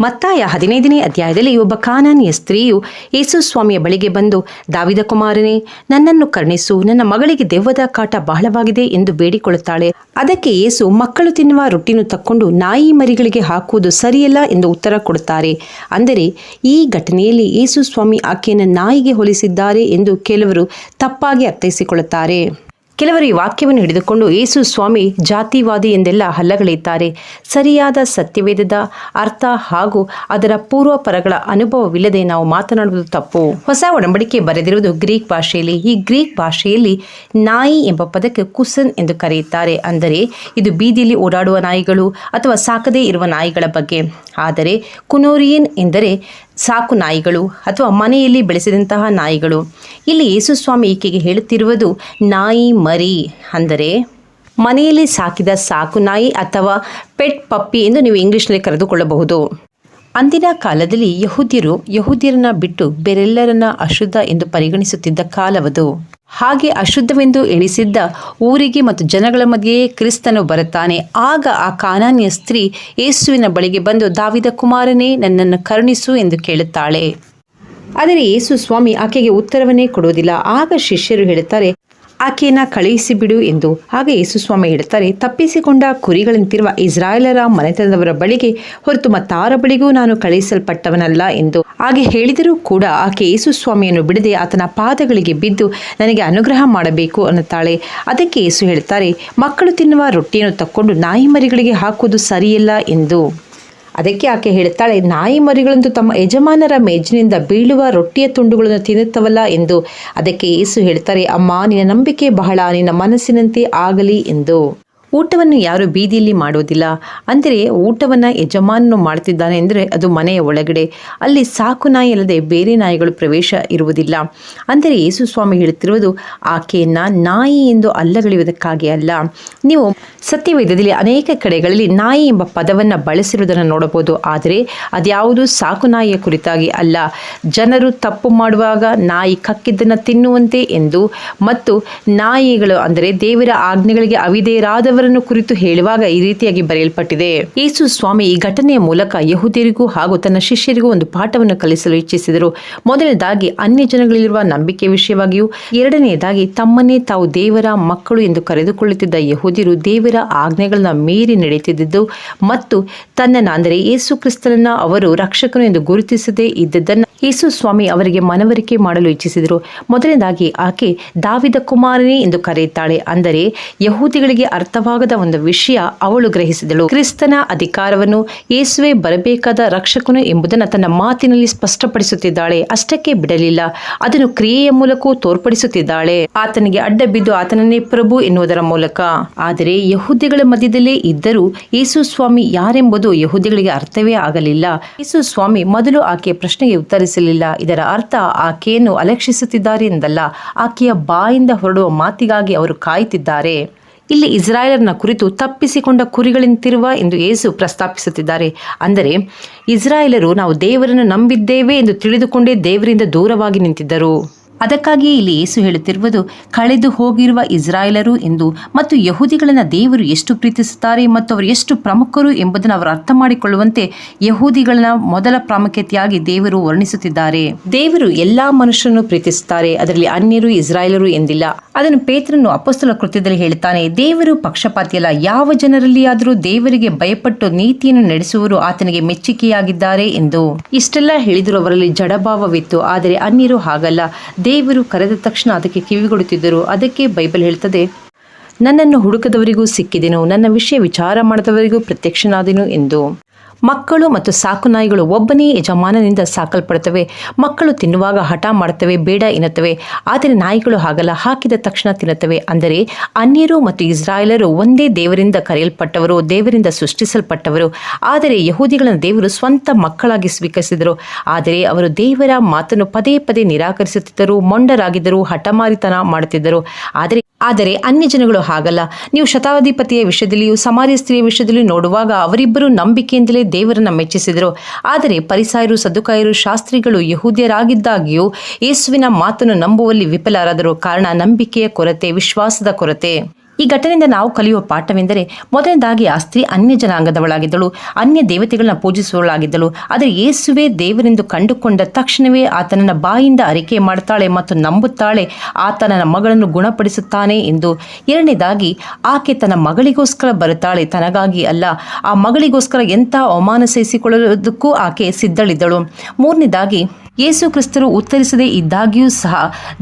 ಮತ್ತಾಯ ಹದಿನೈದನೇ ಅಧ್ಯಾಯದಲ್ಲಿ ಒಬ್ಬ ಕಾನಾನಿಯ ಸ್ತ್ರೀಯು ಯೇಸು ಸ್ವಾಮಿಯ ಬಳಿಗೆ ಬಂದು, ದಾವಿದ ಕುಮಾರನೇ, ನನ್ನನ್ನು ಕರುಣಿಸು, ನನ್ನ ಮಗಳಿಗೆ ದೆವ್ವದ ಕಾಟ ಬಹಳವಾಗಿದೆ ಎಂದು ಬೇಡಿಕೊಳ್ಳುತ್ತಾಳೆ. ಅದಕ್ಕೆ ಯೇಸು ಮಕ್ಕಳು ತಿನ್ನುವ ರೊಟ್ಟಿನ ತಕ್ಕೊಂಡು ನಾಯಿ ಮರಿಗಳಿಗೆ ಹಾಕುವುದು ಸರಿಯಲ್ಲ ಎಂದು ಉತ್ತರ ಕೊಡುತ್ತಾರೆ. ಅಂದರೆ, ಈ ಘಟನೆಯಲ್ಲಿ ಯೇಸು ಸ್ವಾಮಿ ಆಕೆಯನ್ನು ನಾಯಿಗೆ ಹೋಲಿಸಿದ್ದಾರೆ ಎಂದು ಕೆಲವರು ತಪ್ಪಾಗಿ ಅರ್ಥೈಸಿಕೊಳ್ಳುತ್ತಾರೆ. ಕೆಲವರು ಈ ವಾಕ್ಯವನ್ನು ಹಿಡಿದುಕೊಂಡು ಯೇಸು ಸ್ವಾಮಿ ಜಾತಿವಾದಿ ಎಂದೆಲ್ಲ ಹಲ್ಲಗಳೆಯುತ್ತಾರೆ. ಸರಿಯಾದ ಸತ್ಯವೇದದ ಅರ್ಥ ಹಾಗೂ ಅದರ ಪೂರ್ವಪರಗಳ ಅನುಭವವಿಲ್ಲದೆ ನಾವು ಮಾತನಾಡುವುದು ತಪ್ಪು. ಹೊಸ ಒಡಂಬಡಿಕೆ ಬರೆದಿರುವುದು ಗ್ರೀಕ್ ಭಾಷೆಯಲ್ಲಿ. ಈ ಗ್ರೀಕ್ ಭಾಷೆಯಲ್ಲಿ ನಾಯಿ ಎಂಬ ಪದಕ್ಕೆ ಕುಸನ್ ಎಂದು ಕರೆಯುತ್ತಾರೆ. ಅಂದರೆ ಇದು ಬೀದಿಯಲ್ಲಿ ಓಡಾಡುವ ನಾಯಿಗಳು ಅಥವಾ ಸಾಕದೇ ಇರುವ ನಾಯಿಗಳ ಬಗ್ಗೆ. ಆದರೆ ಕುನೋರಿಯನ್ ಎಂದರೆ ಸಾಕು ನಾಯಿಗಳು ಅಥವಾ ಮನೆಯಲ್ಲಿ ಬೆಳೆಸಿದಂತಹ ನಾಯಿಗಳು. ಇಲ್ಲಿ ಯೇಸುಸ್ವಾಮಿ ಈಕೆಗೆ ಹೇಳುತ್ತಿರುವುದು ನಾಯಿ ಮರಿ ಅಂದರೆ ಮನೆಯಲ್ಲಿ ಸಾಕಿದ ಸಾಕು ನಾಯಿ ಅಥವಾ ಪೆಟ್ ಪಪ್ಪಿ ಎಂದು ನೀವು ಇಂಗ್ಲೀಷ್ನಲ್ಲಿ ಕರೆದುಕೊಳ್ಳಬಹುದು. ಅಂದಿನ ಕಾಲದಲ್ಲಿ ಯಹೂದ್ಯರು ಯಹೂದ್ಯರನ್ನ ಬಿಟ್ಟು ಬೇರೆಲ್ಲರನ್ನ ಅಶುದ್ಧ ಎಂದು ಪರಿಗಣಿಸುತ್ತಿದ್ದ ಕಾಲವದು. ಹಾಗೆ ಅಶುದ್ಧವೆಂದು ಎಣಿಸಿದ್ದ ಊರಿಗೆ ಮತ್ತು ಜನಗಳ ಮಧ್ಯೆಯೇ ಕ್ರಿಸ್ತನು ಬರುತ್ತಾನೆ. ಆಗ ಆ ಕಾನಾನ್ಯ ಸ್ತ್ರೀ ಯೇಸುವಿನ ಬಳಿಗೆ ಬಂದು, ದಾವಿದ ಕುಮಾರನೇ, ನನ್ನನ್ನು ಕರುಣಿಸು ಎಂದು ಕೇಳುತ್ತಾಳೆ. ಆದರೆ ಯೇಸು ಸ್ವಾಮಿ ಆಕೆಗೆ ಉತ್ತರವನ್ನೇ ಕೊಡುವುದಿಲ್ಲ. ಆಗ ಶಿಷ್ಯರು ಹೇಳುತ್ತಾರೆ ಆಕೆಯನ್ನು ಕಳುಹಿಸಿ ಬಿಡು ಎಂದು ಆಗ ಯೇಸುಸ್ವಾಮಿ ಹೇಳುತ್ತಾರೆ, ತಪ್ಪಿಸಿಕೊಂಡ ಕುರಿಗಳಂತಿರುವ ಇಸ್ರಾಯೇಲರ ಮನೆತನದವರ ಬಳಿಗೆ ಹೊರತು ಮತ್ತಾರ ಬಳಿಗೂ ನಾನು ಕಳುಹಿಸಲ್ಪಟ್ಟವನಲ್ಲ ಎಂದು ಹಾಗೆ ಹೇಳಿದರೂ ಕೂಡ ಆಕೆ ಯೇಸುಸ್ವಾಮಿಯನ್ನು ಬಿಡದೆ ಆತನ ಪಾದಗಳಿಗೆ ಬಿದ್ದು, ನನಗೆ ಅನುಗ್ರಹ ಮಾಡಬೇಕು ಅನ್ನುತ್ತಾಳೆ. ಅದಕ್ಕೆ ಯೇಸು ಹೇಳುತ್ತಾರೆ, ಮಕ್ಕಳು ತಿನ್ನುವ ರೊಟ್ಟಿಯನ್ನು ತಕ್ಕೊಂಡು ನಾಯಿ ಮರಿಗಳಿಗೆ ಹಾಕುವುದು ಸರಿಯಲ್ಲ ಎಂದು. ಅದಕ್ಕೆ ಆಕೆ ಹೇಳುತ್ತಾಳೆ ನಾಯಿ ಮರಿಗಳಂತೂ ತಮ್ಮ ಯಜಮಾನರ ಮೇಜಿನಿಂದ ಬೀಳುವ ರೊಟ್ಟಿಯ ತುಂಡುಗಳನ್ನು ತಿನ್ನುತ್ತವಲ್ಲ ಎಂದು ಅದಕ್ಕೆ ಯೇಸು ಹೇಳ್ತಾರೆ, ಅಮ್ಮ, ನಿನ್ನ ನಂಬಿಕೆ ಬಹಳ, ನಿನ್ನ ಮನಸ್ಸಿನಂತೆ ಆಗಲಿ ಎಂದು. ಊಟವನ್ನು ಯಾರು ಬೀದಿಯಲ್ಲಿ ಮಾಡುವುದಿಲ್ಲ ಅಂದರೆ ಊಟವನ್ನು ಯಜಮಾನನು ಮಾಡ್ತಿದ್ದಾನೆ ಅಂದರೆ ಅದು ಮನೆಯ ಒಳಗಡೆ. ಅಲ್ಲಿ ಸಾಕು ನಾಯಿ ಅಲ್ಲದೆ ಬೇರೆ ನಾಯಿಗಳು ಪ್ರವೇಶ ಇರುವುದಿಲ್ಲ. ಅಂದರೆ ಯೇಸು ಸ್ವಾಮಿ ಹೇಳುತ್ತಿರುವುದು, ಆಕೆಯನ್ನು ನಾಯಿ ಎಂದು ಅಲ್ಲಗಳಿಯುವುದಕ್ಕಾಗಿ ಅಲ್ಲ. ನೀವು ಸತ್ಯವೇದದಲ್ಲಿ ಅನೇಕ ಕಡೆಗಳಲ್ಲಿ ನಾಯಿ ಎಂಬ ಪದವನ್ನು ಬಳಸಿರುವುದನ್ನು ನೋಡಬಹುದು. ಆದರೆ ಅದ್ಯಾವುದು ಸಾಕು ನಾಯಿಯ ಕುರಿತಾಗಿ ಅಲ್ಲ. ಜನರು ತಪ್ಪು ಮಾಡುವಾಗ ನಾಯಿ ಕಕ್ಕಿದ್ದನ್ನು ತಿನ್ನುವಂತೆ ಎಂದು. ಮತ್ತು ನಾಯಿಗಳು ಅಂದರೆ ದೇವರ ಆಜ್ಞೆಗಳಿಗೆ ಅವಿಧೇಯರಾದವರನ್ನು ಕುರಿತು ಹೇಳುವಾಗ ಈ ರೀತಿಯಾಗಿ ಬರೆಯಲ್ಪಟ್ಟಿದೆ. ಯೇಸು ಸ್ವಾಮಿ ಈ ಘಟನೆಯ ಮೂಲಕ ಯಹೂದಿಯರಿಗೂ ಹಾಗೂ ತನ್ನ ಶಿಷ್ಯರಿಗೂ ಒಂದು ಪಾಠವನ್ನು ಕಲಿಸಲು ಇಚ್ಛಿಸಿದರು. ಮೊದಲನೇದಾಗಿ ಅನ್ಯ ಜನಗಳಲ್ಲಿರುವ ನಂಬಿಕೆ ವಿಷಯವಾಗಿಯೂ, ಎರಡನೆಯದಾಗಿ ತಮ್ಮನ್ನೇ ತಾವು ದೇವರ ಮಕ್ಕಳು ಎಂದು ಕರೆದುಕೊಳ್ಳುತ್ತಿದ್ದ ಯಹೂದಿರು ದೇವರ ಆಜ್ಞೆಗಳನ್ನ ಮೀರಿ ನಡೆಯುತ್ತಿದ್ದು ಮತ್ತು ತನ್ನನ್ನು ಅಂದರೆ ಯೇಸು ಕ್ರಿಸ್ತನನ್ನ ಅವರು ರಕ್ಷಕನು ಎಂದು ಗುರುತಿಸದೇ ಇದ್ದದ್ದನ್ನು ಯೇಸು ಸ್ವಾಮಿ ಅವರಿಗೆ ಮನವರಿಕೆ ಮಾಡಲು ಇಚ್ಛಿಸಿದರು. ಮೊದಲನೇದಾಗಿ ಆಕೆ ದಾವಿದ ಕುಮಾರನೇ ಎಂದು ಕರೆಯುತ್ತಾಳೆ. ಅಂದರೆ ಯಹೂದಿಗಳಿಗೆ ಅರ್ಥವಾಗದ ಒಂದು ವಿಷಯ ಅವಳು ಗ್ರಹಿಸಿದಳು. ಕ್ರಿಸ್ತನ ಅಧಿಕಾರವನ್ನು ಯೇಸುವೆ ಬರಬೇಕಾದ ರಕ್ಷಕನು ಎಂಬುದನ್ನು ತನ್ನ ಮಾತಿನಲ್ಲಿ ಸ್ಪಷ್ಟಪಡಿಸುತ್ತಿದ್ದಾಳೆ. ಅಷ್ಟಕ್ಕೆ ಬಿಡಲಿಲ್ಲ. ಅದನ್ನು ಕ್ರಿಯೆಯ ಮೂಲಕವೂ ತೋರ್ಪಡಿಸುತ್ತಿದ್ದಾಳೆ. ಆತನಿಗೆ ಅಡ್ಡ ಬಿದ್ದು ಆತನನ್ನೇ ಪ್ರಭು ಎನ್ನುವುದರ ಮೂಲಕ. ಆದರೆ ಯಹೂದಿಗಳ ಮಧ್ಯದಲ್ಲೇ ಇದ್ದರೂ ಯೇಸು ಸ್ವಾಮಿ ಯಾರೆಂಬುದು ಯಹೂದಿಗಳಿಗೆ ಅರ್ಥವೇ ಆಗಲಿಲ್ಲ. ಯೇಸು ಸ್ವಾಮಿ ಮೊದಲು ಆಕೆಯ ಪ್ರಶ್ನೆಗೆ ಉತ್ತರಿಸಲಿಲ್ಲ. ಇದರ ಅರ್ಥ ಆಕೆಯನ್ನು ಅಲಕ್ಷಿಸುತ್ತಿದ್ದಾರೆ ಎಂದಲ್ಲ ಆಕೆಯ ಬಾಯಿಂದ ಹೊರಡುವ ಮಾತಿಗಾಗಿ ಅವರು ಕಾಯುತ್ತಿದ್ದಾರೆ. ಇಲ್ಲಿ ಇಸ್ರಾಯೇಲರ್ನ ಕುರಿತು ತಪ್ಪಿಸಿಕೊಂಡ ಕುರಿಗಳಿಂತಿರುವ ಎಂದು ಯೇಸು ಪ್ರಸ್ತಾಪಿಸುತ್ತಿದ್ದಾರೆ. ಅಂದರೆ, ಇಸ್ರಾಯೇಲರು ನಾವು ದೇವರನ್ನು ನಂಬಿದ್ದೇವೆ ಎಂದು ತಿಳಿದುಕೊಂಡೇ ದೇವರಿಂದ ದೂರವಾಗಿ ನಿಂತಿದ್ದರು. ಅದಕ್ಕಾಗಿ ಇಲ್ಲಿ ಯೇಸು ಹೇಳುತ್ತಿರುವುದು, ಕಳೆದು ಹೋಗಿರುವ ಇಸ್ರಾಯೇಲರು ಎಂದು ಮತ್ತು ಯಹೂದಿಗಳನ್ನು ದೇವರು ಎಷ್ಟು ಪ್ರೀತಿಸುತ್ತಾರೆ ಮತ್ತು ಅವರು ಎಷ್ಟು ಪ್ರಮುಖರು ಎಂಬುದನ್ನು ಅವರು ಅರ್ಥ ಮಾಡಿಕೊಳ್ಳುವಂತೆ ಯಹೂದಿಗಳನ್ನ ಮೊದಲ ಪ್ರಾಮುಖ್ಯತೆಯಾಗಿ ದೇವರು ವರ್ಣಿಸುತ್ತಿದ್ದಾರೆ. ದೇವರು ಎಲ್ಲಾ ಮನುಷ್ಯರನ್ನು ಪ್ರೀತಿಸುತ್ತಾರೆ, ಅದರಲ್ಲಿ ಅನ್ಯರು ಇಸ್ರಾಯೇಲರು ಎಂದಿಲ್ಲ. ಅದನ್ನು ಪೇತ್ರನು ಅಪಸ್ತಲ ಕೃತ್ಯದಲ್ಲಿ ಹೇಳುತ್ತಾನೆ, ದೇವರು ಪಕ್ಷಪಾತಿಯಲ್ಲ, ಯಾವ ಜನರಲ್ಲಿಯಾದರೂ ದೇವರಿಗೆ ಭಯಪಟ್ಟು ನೀತಿಯನ್ನು ನಡೆಸುವರು ಆತನಿಗೆ ಮೆಚ್ಚುಗೆಯಾಗಿದ್ದಾರೆ ಎಂದು. ಇಷ್ಟೆಲ್ಲ ಹೇಳಿದರೂ ಅವರಲ್ಲಿ ಜಡಭಾವವಿತ್ತು, ಆದರೆ ಅನ್ಯರು ಹಾಗಲ್ಲ. ದೇವರು ಕರೆದ ತಕ್ಷಣ ಅದಕ್ಕೆ ಕಿವಿಗೊಡುತ್ತಿದ್ದರು. ಅದಕ್ಕೆ ಬೈಬಲ್ ಹೇಳ್ತದೆ, ನನ್ನನ್ನು ಹುಡುಕದವರಿಗೂ ಸಿಕ್ಕಿದೆನು, ನನ್ನ ವಿಷಯ ವಿಚಾರ ಮಾಡದವರಿಗೂ ಪ್ರತ್ಯಕ್ಷನಾದೆನು ಎಂದು. ಮಕ್ಕಳು ಮತ್ತು ಸಾಕು ನಾಯಿಗಳು ಒಬ್ಬನೇ ಯಜಮಾನನಿಂದ ಸಾಕಲ್ಪಡುತ್ತವೆ. ಮಕ್ಕಳು ತಿನ್ನುವಾಗ ಹಠ ಮಾಡುತ್ತವೆ, ಬೇಡ ಎನ್ನುತ್ತವೆ. ಆದರೆ ನಾಯಿಗಳು ಹಾಗಲ್ಲ, ಹಾಕಿದ ತಕ್ಷಣ ತಿನ್ನುತ್ತವೆ. ಅಂದರೆ ಅನ್ಯರು ಮತ್ತು ಇಸ್ರಾಯೇಲರು ಒಂದೇ ದೇವರಿಂದ ಕರೆಯಲ್ಪಟ್ಟವರು, ದೇವರಿಂದ ಸೃಷ್ಟಿಸಲ್ಪಟ್ಟವರು. ಆದರೆ ಯಹೂದಿಗಳನ್ನು ದೇವರು ಸ್ವಂತ ಮಕ್ಕಳಾಗಿ ಸ್ವೀಕರಿಸಿದರು. ಆದರೆ ಅವರು ದೇವರ ಮಾತನ್ನು ಪದೇ ಪದೇ ನಿರಾಕರಿಸುತ್ತಿದ್ದರು, ಮೊಂಡರಾಗಿದ್ದರು, ಹಠಮಾರಿತನ ಮಾಡುತ್ತಿದ್ದರು. ಆದರೆ ಆದರೆ ಅನ್ಯ ಜನಗಳು ಹಾಗಲ್ಲ. ನೀವು ಶತಾಧಿಪತಿಯ ವಿಷಯದಲ್ಲಿಯೂ, ಸಮಾರ್ಯ ಸ್ತ್ರೀಯ ವಿಷಯದಲ್ಲಿಯೂ ನೋಡುವಾಗ ಅವರಿಬ್ಬರು ನಂಬಿಕೆಯಿಂದಲೇ ದೇವರನ್ನ ಮೆಚ್ಚಿಸಿದರು. ಆದರೆ ಪರಿಸಾಯರು ಸದುಕಾಯರು ಶಾಸ್ತ್ರಿಗಳು, ಯಹೂದ್ಯರಾಗಿದ್ದಾಗಿಯೂ ಯೇಸುವಿನ ಮಾತನ್ನು ನಂಬುವಲ್ಲಿ ವಿಫಲರಾದರು. ಕಾರಣ ನಂಬಿಕೆಯ ಕೊರತೆ, ವಿಶ್ವಾಸದ ಕೊರತೆ. ಈ ಘಟನೆಯಿಂದ ನಾವು ಕಲಿಯುವ ಪಾಠವೆಂದರೆ ಮೊದಲನೇದಾಗಿ ಆ ಸ್ತ್ರೀ ಅನ್ಯ ಜನಾಂಗದವಳಾಗಿದ್ದಳು, ಅನ್ಯ ದೇವತೆಗಳನ್ನ ಪೂಜಿಸುವಳಾಗಿದ್ದಳು ಆದರೆ ಯೇಸುವೆ ದೇವರೆಂದು ಕಂಡುಕೊಂಡ ತಕ್ಷಣವೇ ಆತನನ್ನ ಬಾಯಿಂದ ಅರಿಕೆ ಮಾಡ್ತಾಳೆ ಮತ್ತು ನಂಬುತ್ತಾಳೆ ಆತನ ಮಗಳನ್ನು ಗುಣಪಡಿಸುತ್ತಾನೆ ಎಂದು. ಎರಡನೇದಾಗಿ, ಆಕೆ ತನ್ನ ಮಗಳಿಗೋಸ್ಕರ ಬರುತ್ತಾಳೆ, ತನಗಾಗಿ ಅಲ್ಲ. ಆ ಮಗಳಿಗೋಸ್ಕರ ಎಂಥ ಅವಮಾನ ಸಹಿಸಿಕೊಳ್ಳುವುದಕ್ಕೂ ಆಕೆ ಸಿದ್ಧಳಿದ್ದಳು. ಮೂರನೇದಾಗಿ, ಯೇಸು ಕ್ರಿಸ್ತರು ಉತ್ತರಿಸದೇ ಇದ್ದಾಗಿಯೂ ಸಹ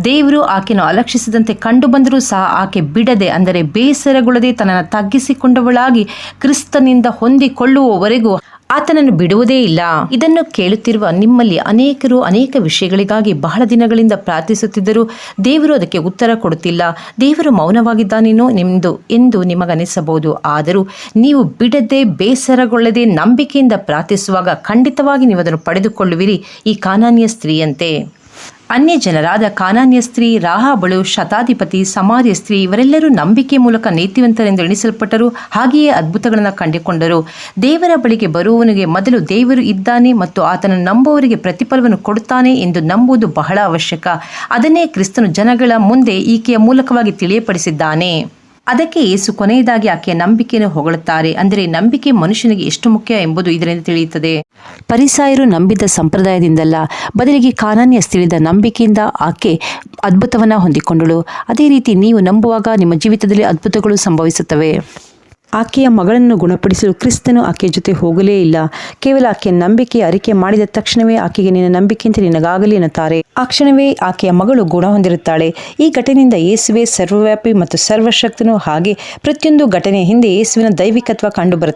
ದೇವರು ಆಕೆಯನ್ನು ಅಲಕ್ಷಿಸಿದಂತೆ ಕಂಡುಬಂದರೂ ಸಹ ಆಕೆ ಬಿಡದೆ, ಅಂದರೆ ಬೇಸರಗೊಳ್ಳದೆ ತನ್ನನ್ನು ತಗ್ಗಿಸಿಕೊಂಡವಳಾಗಿ ಕ್ರಿಸ್ತನಿಂದ ಹೊಂದಿಕೊಳ್ಳುವವರೆಗೂ ಆತನನ್ನು ಬಿಡುವುದೇ ಇಲ್ಲ. ಇದನ್ನು ಕೇಳುತ್ತಿರುವ ನಿಮ್ಮಲ್ಲಿ ಅನೇಕರು ಅನೇಕ ವಿಷಯಗಳಿಗಾಗಿ ಬಹಳ ದಿನಗಳಿಂದ ಪ್ರಾರ್ಥಿಸುತ್ತಿದ್ದರೂ ದೇವರು ಅದಕ್ಕೆ ಉತ್ತರ ಕೊಡುತ್ತಿಲ್ಲ. ದೇವರು ಮೌನವಾಗಿದ್ದಾನೇನೋ ನಿಮ್ಮದು ಎಂದು ನಿಮಗನಿಸಬಹುದು. ಆದರೂ ನೀವು ಬಿಡದೆ ಬೇಸರಗೊಳ್ಳದೆ ನಂಬಿಕೆಯಿಂದ ಪ್ರಾರ್ಥಿಸುವಾಗ ಖಂಡಿತವಾಗಿ ನೀವು ಅದನ್ನು ಪಡೆದುಕೊಳ್ಳುವಿರಿ. ಈ ಕಾನಾನ್ಯ ಸ್ತ್ರೀಯಂತೆ. ಅನ್ಯ ಜನರಾದ ಕಾನಾನ್ಯ ಸ್ತ್ರೀ, ರಾಹಾಬಳು, ಶತಾಧಿಪತಿ, ಸಮಾರ್ಯ ಸ್ತ್ರೀ ಇವರೆಲ್ಲರೂ ನಂಬಿಕೆ ಮೂಲಕ ನೀತಿವಂತರೆಂದು ಎಣಿಸಲ್ಪಟ್ಟರು, ಹಾಗೆಯೇ ಅದ್ಭುತಗಳನ್ನು ಕಂಡುಕೊಂಡರು. ದೇವರ ಬಳಿಗೆ ಬರುವವನಿಗೆ ಮೊದಲು ದೇವರು ಇದ್ದಾನೆ ಮತ್ತು ಆತನನ್ನು ನಂಬುವವರಿಗೆ ಪ್ರತಿಫಲವನ್ನು ಕೊಡುತ್ತಾನೆ ಎಂದು ನಂಬುವುದು ಬಹಳ ಅವಶ್ಯಕ. ಅದನ್ನೇ ಕ್ರಿಸ್ತನು ಜನಗಳ ಮುಂದೆ ಈಕೆಯ ಮೂಲಕವಾಗಿ ತಿಳಿಯಪಡಿಸಿದ್ದಾನೆ. ಅದಕ್ಕೆ ಏಸು ಕೊನೆಯದಾಗಿ ಆಕೆಯ ನಂಬಿಕೆಯನ್ನು ಹೊಗಳುತ್ತಾರೆ. ಅಂದರೆ ನಂಬಿಕೆ ಮನುಷ್ಯನಿಗೆ ಎಷ್ಟು ಮುಖ್ಯ ಎಂಬುದು ಇದರಿಂದ ತಿಳಿಯುತ್ತದೆ. ಪರಿಸಾಯರು ನಂಬಿದ ಸಂಪ್ರದಾಯದಿಂದಲ್ಲ, ಬದಲಿಗೆ ಕಾನಾನ್ಯ ತಿಳಿದ ನಂಬಿಕೆಯಿಂದ ಆಕೆ ಅದ್ಭುತವನ್ನು ಹೊಂದಿಕೊಂಡಳು. ಅದೇ ರೀತಿ ನೀವು ನಂಬುವಾಗ ನಿಮ್ಮ ಜೀವಿತದಲ್ಲಿ ಅದ್ಭುತಗಳು ಸಂಭವಿಸುತ್ತವೆ. ಆಕೆಯ ಮಗಳನ್ನು ಗುಣಪಡಿಸಲು ಕ್ರಿಸ್ತನು ಆಕೆಯ ಜೊತೆ ಹೋಗಲೇ ಇಲ್ಲ. ಕೇವಲ ಆಕೆಯ ನಂಬಿಕೆ ಅರಿಕೆ ಮಾಡಿದ ತಕ್ಷಣವೇ ಆಕೆಗೆ ನಿನ್ನ ನಂಬಿಕೆಯಂತೆ ನಿನಗಾಗಲಿ ಎನ್ನುತ್ತಾರೆ. ಆ ಕ್ಷಣವೇ ಆಕೆಯ ಮಗಳು ಗುಣ ಹೊಂದಿರುತ್ತಾಳೆ. ಈ ಘಟನೆಯಿಂದ ಯೇಸುವೆ ಸರ್ವವ್ಯಾಪಿ ಮತ್ತು ಸರ್ವಶಕ್ತನು. ಹಾಗೆ ಪ್ರತಿಯೊಂದು ಘಟನೆಯ ಹಿಂದೆ ಯೇಸುವಿನ ದೈವಿಕತ್ವ ಕಂಡುಬರುತ್ತದೆ.